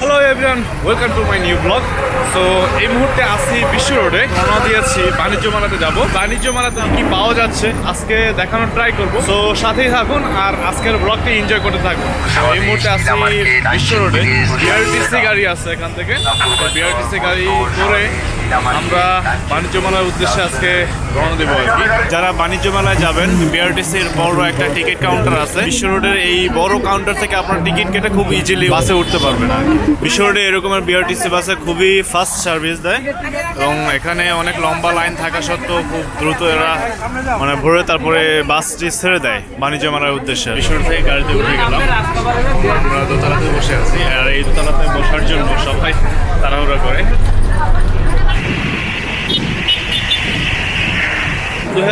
Hello everyone welcome to my new blog so এই মুহূর্তে আসি বিশ্ব রোডে। রওনা দিয়েছি বাণিজ্য মেলাতে যাব। বাণিজ্য মেলাতে কি পাওয়া যাচ্ছে, আজকে দেখানোর ট্রাই করব। সো সাথেই থাকুন আর আজকের ব্লগটি এনজয় করতে থাকুন। এই মুহূর্তে আসি বিশ্ব রোডে। বিআরটিসি গাড়ি আছে এখান থেকে। বিআরটিসি গাড়ি করে আমরা বাণিজ্য মেলার উদ্দেশ্যে আজকে রওনা দেবো আর কি। যারা বাণিজ্য মেলায় যাবেন বিআরটিসির বড় একটা টিকিট কাউন্টার আছে। বিশ্ব রোডের এই বড় কাউন্টার থেকে আপনার টিকিট কেটে খুব ইজিলি বাসে উঠতে পারবেন। বিশ্ব রোডে এরকমের বিআরটিসি বাসে খুবই ফাস্ট সার্ভিস দেয়। এবং এখানে অনেক লম্বা লাইন থাকা সত্ত্বেও খুব দ্রুত এরা মানে ভরে তারপরে বাসটি ছেড়ে দেয় বাণিজ্য মেলার উদ্দেশ্যে। বিশ্ব রোড থেকে গাড়িতে উঠে গেলাম। আমরা দোতলাতে বসে আছি। আর এই দোতলাতে বসার জন্য সবাই তাড়াহুড়া করে।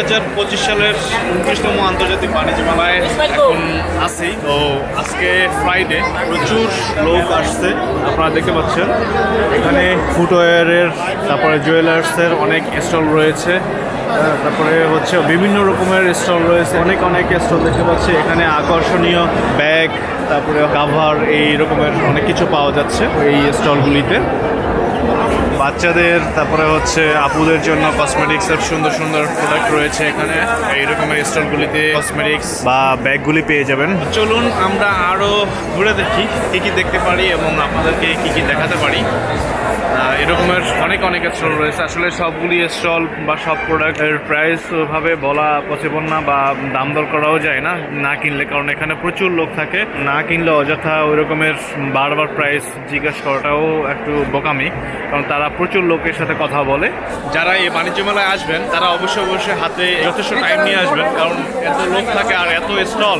হাজার পঁচিশ সালের উনত্রিশতম আন্তর্জাতিক বাণিজ্য মেলায় এখন আছি। তো আজকে ফ্রাইডে প্রচুর লোক আসছে আপনারা দেখতে পাচ্ছেন। এখানে ফুটওয়্যারের তারপরে জুয়েলার্সের অনেক স্টল রয়েছে। হ্যাঁ, তারপরে হচ্ছে বিভিন্ন রকমের স্টল রয়েছে। অনেক অনেক স্টল দেখতে পাচ্ছি। এখানে আকর্ষণীয় ব্যাগ তারপরে কাভার এই রকমের অনেক কিছু পাওয়া যাচ্ছে এই স্টলগুলিতে বাচ্চাদের, তারপরে হচ্ছে আপুদের জন্য কসমেটিক্স এর সুন্দর সুন্দর প্রোডাক্ট রয়েছে এখানে। এই রকমের স্টলগুলিতে কসমেটিক্স বা ব্যাগগুলি পেয়ে যাবেন। চলুন আমরা আরও ঘুরে দেখি, কী কী দেখতে পারি এবং আপনাদেরকে কী কী দেখাতে পারি। এরকমের অনেক অনেক স্টল রয়েছে। আসলে সবগুলি স্টল বা সব প্রোডাক্টের প্রাইস ওভাবে বলা পসিবল না বা দাম দর করাও যায় না না কিনলে। কারণ এখানে প্রচুর লোক থাকে, না কিনলে অযথা ওই রকমের বারবার প্রাইস জিজ্ঞাসা করাটাও একটু বোকামি। কারণ তারা প্রচুর লোকের সাথে কথা বলে। যারা এই বাণিজ্য মেলায় আসবেন, তারা অবশ্যই অবশ্যই হাতে যথেষ্ট টাইম নিয়ে আসবেন। কারণ এত লোক থাকে আর এত স্টল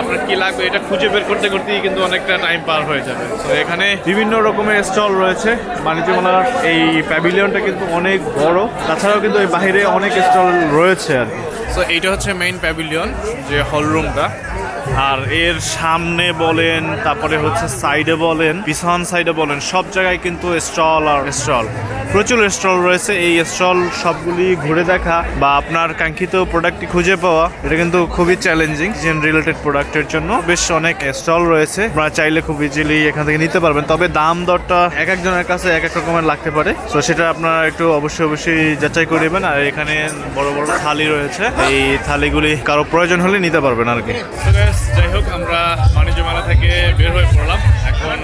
আপনার কি লাগবে? এটা খুঁজে বের করতে, করতেই কিন্তু অনেকটা টাইম পার হয়ে যাবে। তো এখানে বিভিন্ন রকমের স্টল রয়েছে। বাণিজ্য মেলার এই প্যাভিলিয়নটা কিন্তু অনেক বড়। তাছাড়াও কিন্তু এই বাইরে অনেক স্টল রয়েছে আর কি। তো এইটা হচ্ছে মেইন প্যাভিলিয়ন যে হল রুমটা আর এর সামনে বলেন তারপরে হচ্ছে সাইডে বলেন পিছন সাইডে বলেন সব জায়গায় কিন্তু স্টল আর স্টল প্রচুর স্টল রয়েছে। এই স্টল সবগুলি ঘুরে দেখা বা আপনার কাঙ্ক্ষিত প্রোডাক্টটি খুঁজে পাওয়া, এটা কিন্তু খুবই চ্যালেঞ্জিং জেন রিলেটেড প্রোডাক্টের জন্য। বেশ অনেক স্টল রয়েছে। আপনারা চাইলে খুব ইজিলি এখান থেকে নিতে পারবেন। তবে দাম দরটা এক একজনের কাছে এক এক রকমের লাগতে পারে। তো সেটা আপনারা একটু অবশ্যই অবশ্যই যাচাই করে আর এখানে বড় বড় থালি রয়েছে। এই থালিগুলি কারও প্রয়োজন হলে নিতে পারবেন আর কি। যাই হোক, আমরা বাণিজ্য মেলা থেকে বের হয়ে পড়লাম। এখন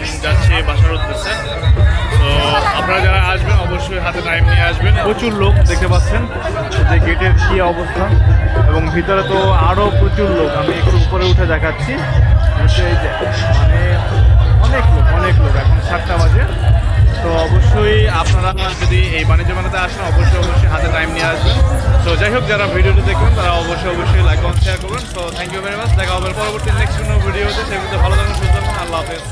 প্রচুর লোক দেখতে পাচ্ছেন। যে গেটের কি অবস্থা? এবং ভিতরে তো আরও প্রচুর লোক। আমি একটু উপরে উঠে দেখাচ্ছি। মানে অনেক লোক অনেক লোক। এখন সাতটা বাজে। তো অবশ্যই আপনারা যদি এই বাণিজ্য মেলাতে আসেন, অবশ্যই অবশ্যই হাতে টাইম নিয়ে আসবেন। তো যাই হোক, যারা ভিডিওটি দেখবেন তারা অবশ্যই অবশ্যই লাইক কমেন্ট শেয়ার করবেন। তো থ্যাংক ইউ ভেরি মাচ দেখা হবে পরবর্তী নেক্সট কোনো ভিডিওতে ভিডিও ভালো থাকুন, সুস্থ থাকুন। আল্লাহ হাফেজ।